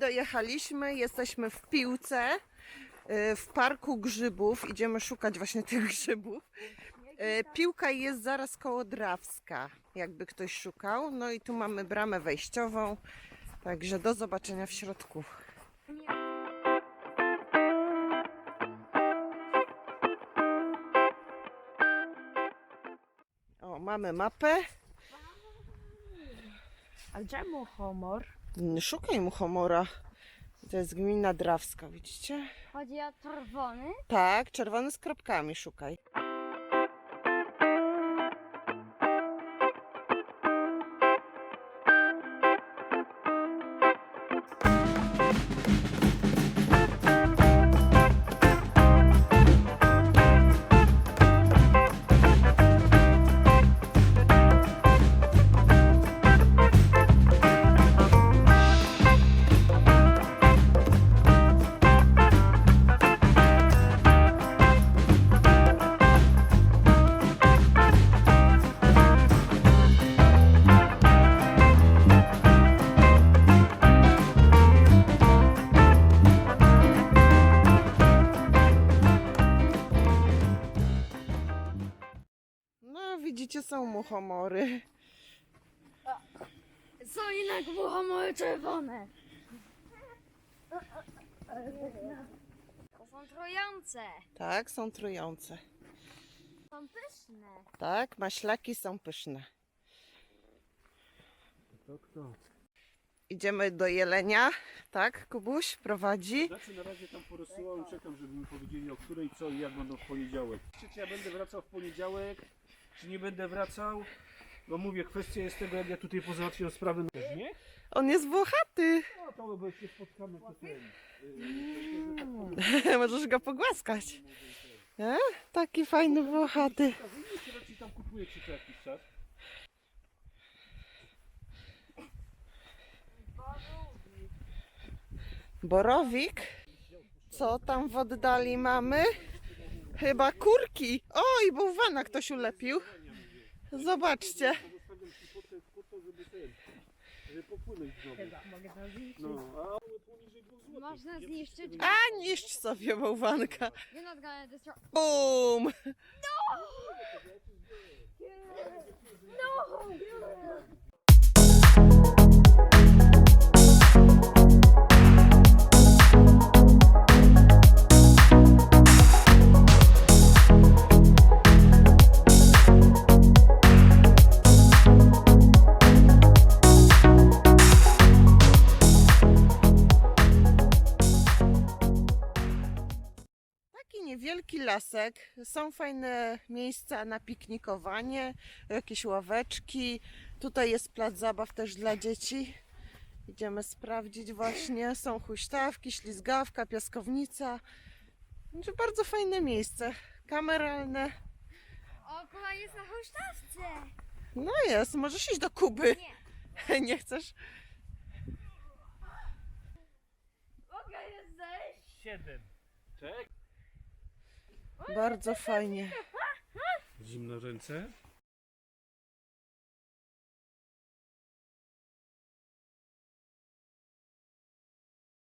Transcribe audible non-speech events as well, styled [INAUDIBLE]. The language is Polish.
dojechaliśmy, jesteśmy w Piłce, y, w Parku Grzybów. Idziemy szukać właśnie tych grzybów. Y, Piłka jest zaraz koło Drawska, jakby ktoś szukał. No i tu mamy bramę wejściową, także do zobaczenia w środku. O, mamy mapę. A czemu homor? Nie szukaj mu homora. To jest gmina Drawska, widzicie? Chodzi o czerwony? Tak, czerwony z kropkami szukaj. Widzicie, są mu homory. Są jednak muchomory czerwone. To są trojące. Tak, są trujące. Są pyszne. Tak, maślaki są pyszne. To kto? Idziemy do Jelenia, tak, Kubuś prowadzi. Znaczy na razie tam porozsyłałem, czekam, żeby mi powiedzieli o której, co i jak będą w poniedziałek. Czy ja będę wracał w poniedziałek, czy nie będę wracał? No mówię, kwestia jest tego, jak ja tutaj pozałatwiam sprawy. Nie? On jest włochaty. No to bo się spotkamy to ten. [LAUGHS] Możesz go pogłaskać. E? Taki fajny włochaty. Raczej tam kupujecie co jakiś czas? Borowik. Co tam w oddali mamy? Chyba kurki. Oj, bałwana ktoś ulepił. Zobaczcie. Żeby popłynąć. No, a poniżej dwóch złotych. Można zniszczyć- A, niszcz sobie bałwanka. You're not gonna destroy... Bum! Taki niewielki lasek. Są fajne miejsca na piknikowanie, jakieś ławeczki. Tutaj jest plac zabaw też dla dzieci. Idziemy sprawdzić właśnie. Są huśtawki, ślizgawka, piaskownica. Znaczy bardzo fajne miejsce. Kameralne. O, kola jest na huśtawce. No jest, możesz iść do Kuby. Nie. [LAUGHS] Nie chcesz? Mogę jest zejść? Siedem. Czek. Bardzo fajnie. Zimno ręce.